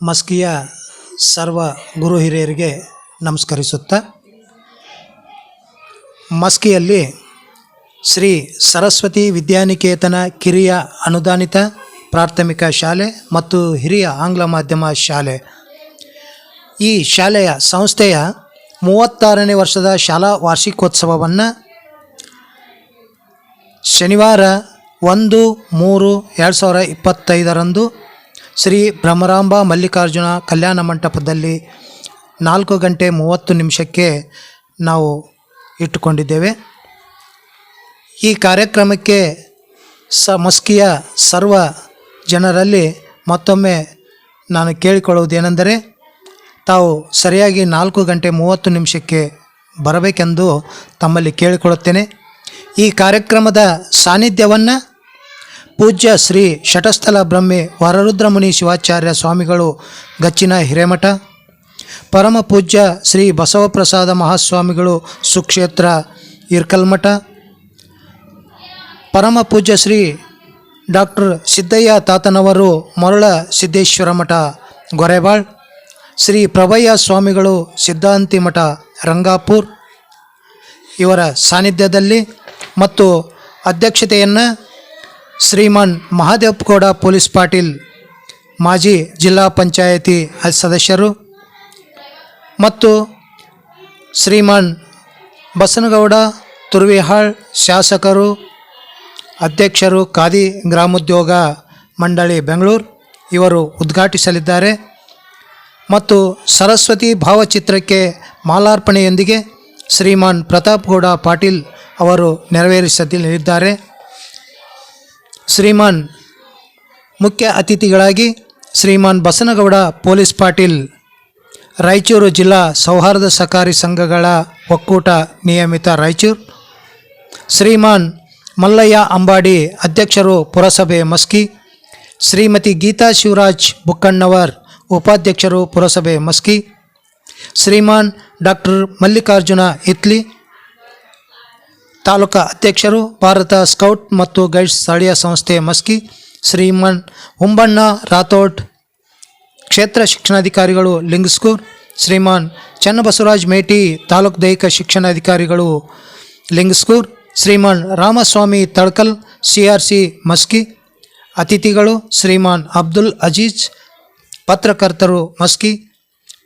ಮಸ್ಕಿಯ ಸರ್ವ ಗುರು ಹಿರಿಯರಿಗೆ ನಮಸ್ಕರಿಸುತ್ತಾ, ಮಸ್ಕಿಯಲ್ಲಿ ಶ್ರೀ ಸರಸ್ವತಿ ವಿದ್ಯಾನಿಕೇತನ ಕಿರಿಯ ಅನುದಾನಿತ ಪ್ರಾಥಮಿಕ ಶಾಲೆ ಮತ್ತು ಹಿರಿಯ ಆಂಗ್ಲ ಮಾಧ್ಯಮ ಶಾಲೆ. ಈ ಶಾಲೆಯ ಸಂಸ್ಥೆಯ ಮೂವತ್ತಾರನೇ ವರ್ಷದ ಶಾಲಾ ವಾರ್ಷಿಕೋತ್ಸವವನ್ನು ಶನಿವಾರ ಒಂದು ಮೂರು ಎರಡು ಸಾವಿರ ಇಪ್ಪತ್ತೈದರಂದು ಶ್ರೀ ಭ್ರಮರಾಂಬ ಮಲ್ಲಿಕಾರ್ಜುನ ಕಲ್ಯಾಣ ಮಂಟಪದಲ್ಲಿ ನಾಲ್ಕು ಗಂಟೆ ಮೂವತ್ತು ನಿಮಿಷಕ್ಕೆ ನಾವು ಇಟ್ಟುಕೊಂಡಿದ್ದೇವೆ. ಈ ಕಾರ್ಯಕ್ರಮಕ್ಕೆ ಸ ಮಸ್ಕಿಯ ಸರ್ವ ಜನರಲ್ಲಿ ಮತ್ತೊಮ್ಮೆ ನಾನು ಕೇಳಿಕೊಳ್ಳುವುದೇನೆಂದರೆ, ತಾವು ಸರಿಯಾಗಿ ನಾಲ್ಕು ಗಂಟೆ ಮೂವತ್ತು ನಿಮಿಷಕ್ಕೆ ಬರಬೇಕೆಂದು ತಮ್ಮಲ್ಲಿ ಕೇಳಿಕೊಳ್ಳುತ್ತೇನೆ. ಈ ಕಾರ್ಯಕ್ರಮದ ಸಾನ್ನಿಧ್ಯವನ್ನು ಪೂಜ್ಯ ಶ್ರೀ ಶಟಸ್ಥಲ ಬ್ರಹ್ಮೆ ವರರುದ್ರಮುನಿ ಶಿವಾಚಾರ್ಯ ಸ್ವಾಮಿಗಳು ಗಚ್ಚಿನ ಹಿರೇಮಠ, ಪರಮ ಪೂಜ್ಯ ಶ್ರೀ ಬಸವಪ್ರಸಾದ ಮಹಾಸ್ವಾಮಿಗಳು ಸುಕ್ಷೇತ್ರ ಇರ್ಕಲ್ಮಠ, ಪರಮ ಪೂಜ್ಯ ಶ್ರೀ ಡಾಕ್ಟರ್ ಸಿದ್ದಯ್ಯ ತಾತನವರು ಮರುಳ ಸಿದ್ದೇಶ್ವರ ಮಠ, ಗೊರೆಬಾಳ್, ಶ್ರೀ ಪ್ರಭಯ್ಯ ಸ್ವಾಮಿಗಳು ಸಿದ್ಧಾಂತಿ ಮಠ, ರಂಗಾಪುರ್. ಇವರ ಸಾನ್ನಿಧ್ಯದಲ್ಲಿ ಮತ್ತು ಅಧ್ಯಕ್ಷತೆಯನ್ನು ಶ್ರೀಮಾನ್ ಮಹಾದೇವಗೌಡ ಪೊಲೀಸ್ ಪಾಟೀಲ್, ಮಾಜಿ ಜಿಲ್ಲಾ ಪಂಚಾಯತಿ ಸದಸ್ಯರು ಮತ್ತು ಶ್ರೀಮಾನ್ ಬಸನಗೌಡ ತುರ್ವಿಹಾಳ್ ಶಾಸಕರು, ಅಧ್ಯಕ್ಷರು ಖಾದಿ ಗ್ರಾಮೋದ್ಯೋಗ ಮಂಡಳಿ ಬೆಂಗಳೂರು ಇವರು ಉದ್ಘಾಟಿಸಲಿದ್ದಾರೆ. ಮತ್ತು ಸರಸ್ವತಿ ಭಾವಚಿತ್ರಕ್ಕೆ ಮಾಲಾರ್ಪಣೆಯೊಂದಿಗೆ ಶ್ರೀಮಾನ್ ಪ್ರತಾಪ್ ಗೌಡ ಪಾಟೀಲ್ ಅವರು ನೆರವೇರಿಸಲಿದ್ದಾರೆ. ಶ್ರೀಮಾನ್ ಮುಖ್ಯ ಅತಿಥಿಗಳಾಗಿ ಶ್ರೀಮಾನ್ ಬಸನಗೌಡ ಪೊಲೀಸ್ ಪಾಟೀಲ್, ರಾಯಚೂರು ಜಿಲ್ಲಾ ಸೌಹಾರ್ದ ಸಹಕಾರಿ ಸಂಘಗಳ ಒಕ್ಕೂಟ ನಿಯಮಿತ ರಾಯಚೂರು, ಶ್ರೀಮಾನ್ ಮಲ್ಲಯ್ಯ ಅಂಬಾಡಿ ಅಧ್ಯಕ್ಷರು ಪುರಸಭೆ ಮಸ್ಕಿ, ಶ್ರೀಮತಿ ಗೀತಾ ಶಿವರಾಜ್ ಬುಕ್ಕಣ್ಣವರ್ ಉಪಾಧ್ಯಕ್ಷರು ಪುರಸಭೆ ಮಸ್ಕಿ, ಶ್ರೀಮಾನ್ ಡಾಕ್ಟರ್ ಮಲ್ಲಿಕಾರ್ಜುನ ಇತ್ಲಿ ತಾಲೂಕಾ ಅಧ್ಯಕ್ಷರು, ಭಾರತ ಸ್ಕೌಟ್ ಮತ್ತು ಗೈಡ್ಸ್ ಸ್ಥಳೀಯ ಸಂಸ್ಥೆ ಮಸ್ಕಿ, ಶ್ರೀಮನ್ ಉಂಬಣ್ಣ, ರಾಥೋಡ್ ಕ್ಷೇತ್ರ ಶಿಕ್ಷಣಾಧಿಕಾರಿಗಳು ಲಿಂಗಸ್ಕೂರ್, ಶ್ರೀಮಾನ್ ಚನ್ನಬಸವರಾಜ್ ಮೇಟಿ, ತಾಲೂಕು ದೈಹಿಕ ಶಿಕ್ಷಣಾಧಿಕಾರಿಗಳು Lingsugur, Shriman Ramaswamy Talkal, C R C Maski, ಅತಿಥಿಗಳು ಶ್ರೀಮಾನ್ ಅಬ್ದುಲ್ ಅಜೀಜ್, ಪತ್ರಕರ್ತರು ಮಸ್ಕಿ,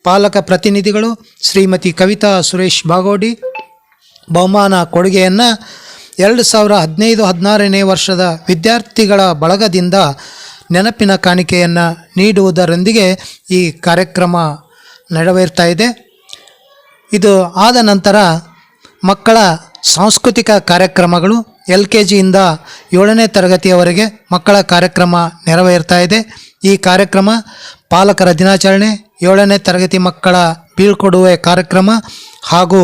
ಪಾಲಕ ಪ್ರತಿನಿಧಿಗಳು ಶ್ರೀಮತಿ ಕವಿತಾ ಸುರೇಶ್ ಬಾಗೋಡಿ ಬಹುಮಾನ ಕೊಡುಗೆಯನ್ನು ಎರಡು ಸಾವಿರ ಹದಿನೈದು ಹದಿನಾರನೇ ವರ್ಷದ ವಿದ್ಯಾರ್ಥಿಗಳ ಬಳಗದಿಂದ ನೆನಪಿನ ಕಾಣಿಕೆಯನ್ನು ನೀಡುವುದರೊಂದಿಗೆ ಈ ಕಾರ್ಯಕ್ರಮ ನೆರವೇರ್ತಾ ಇದೆ. ಇದು ಆದ ನಂತರ ಮಕ್ಕಳ ಸಾಂಸ್ಕೃತಿಕ ಕಾರ್ಯಕ್ರಮಗಳು ಎಲ್ ಕೆ ಜಿಯಿಂದ ಏಳನೇ ತರಗತಿಯವರೆಗೆ ಮಕ್ಕಳ ಕಾರ್ಯಕ್ರಮ ನೆರವೇರ್ತಾ ಇದೆ. ಈ ಕಾರ್ಯಕ್ರಮ ಪಾಲಕರ ದಿನಾಚರಣೆ, ಏಳನೇ ತರಗತಿ ಮಕ್ಕಳ ಬೀಳ್ಕೊಡುವೆ ಕಾರ್ಯಕ್ರಮ ಹಾಗೂ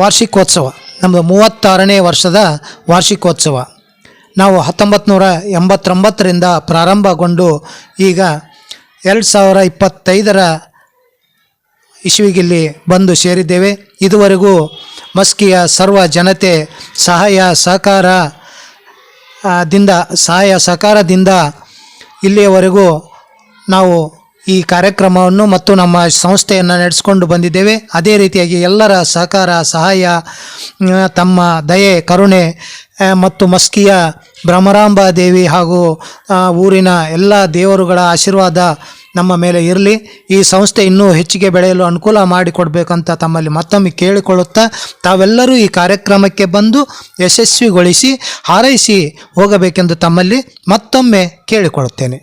ವಾರ್ಷಿಕೋತ್ಸವ ನಮ್ಮದು ಮೂವತ್ತಾರನೇ ವರ್ಷದ ವಾರ್ಷಿಕೋತ್ಸವ. ನಾವು ಹತ್ತೊಂಬತ್ತು ನೂರ ಎಂಬತ್ತೊಂಬತ್ತರಿಂದ ಪ್ರಾರಂಭಗೊಂಡು ಈಗ ಎರಡು ಸಾವಿರ ಇಪ್ಪತ್ತೈದರ ಇಸುವಿಗಿಲ್ಲಿ ಬಂದು ಸೇರಿದ್ದೇವೆ. ಇದುವರೆಗೂ ಮಸ್ಕಿಯ ಸರ್ವ ಜನತೆ ಸಹಾಯ ಸಹಕಾರ ದಿಂದ, ಸಹಾಯ ಸಹಕಾರದಿಂದ ಇಲ್ಲಿಯವರೆಗೂ ನಾವು ಈ ಕಾರ್ಯಕ್ರಮವನ್ನು ಮತ್ತು ನಮ್ಮ ಸಂಸ್ಥೆಯನ್ನು ನಡೆಸಿಕೊಂಡು ಬಂದಿದ್ದೇವೆ. ಅದೇ ರೀತಿಯಾಗಿ ಎಲ್ಲರ ಸಹಕಾರ, ಸಹಾಯ ತಮ್ಮ ದಯೆ, ಕರುಣೆ ಮತ್ತು ಮಸ್ಕಿಯ ಭ್ರಮರಾಂಬ ದೇವಿ ಹಾಗೂ ಊರಿನ ಎಲ್ಲ ದೇವರುಗಳ ಆಶೀರ್ವಾದ ನಮ್ಮ ಮೇಲೆ ಇರಲಿ. ಈ ಸಂಸ್ಥೆ ಇನ್ನೂ ಹೆಚ್ಚಿಗೆ ಬೆಳೆಯಲು ಅನುಕೂಲ ಮಾಡಿಕೊಡ್ಬೇಕಂತ ತಮ್ಮಲ್ಲಿ ಮತ್ತೊಮ್ಮೆ ಕೇಳಿಕೊಳ್ಳುತ್ತಾ, ತಾವೆಲ್ಲರೂ ಈ ಕಾರ್ಯಕ್ರಮಕ್ಕೆ ಬಂದು ಯಶಸ್ವಿಗೊಳಿಸಿ, ಹಾರೈಸಿ ಹೋಗಬೇಕೆಂದು ತಮ್ಮಲ್ಲಿ ಮತ್ತೊಮ್ಮೆ ಕೇಳಿಕೊಳ್ಳುತ್ತೇನೆ.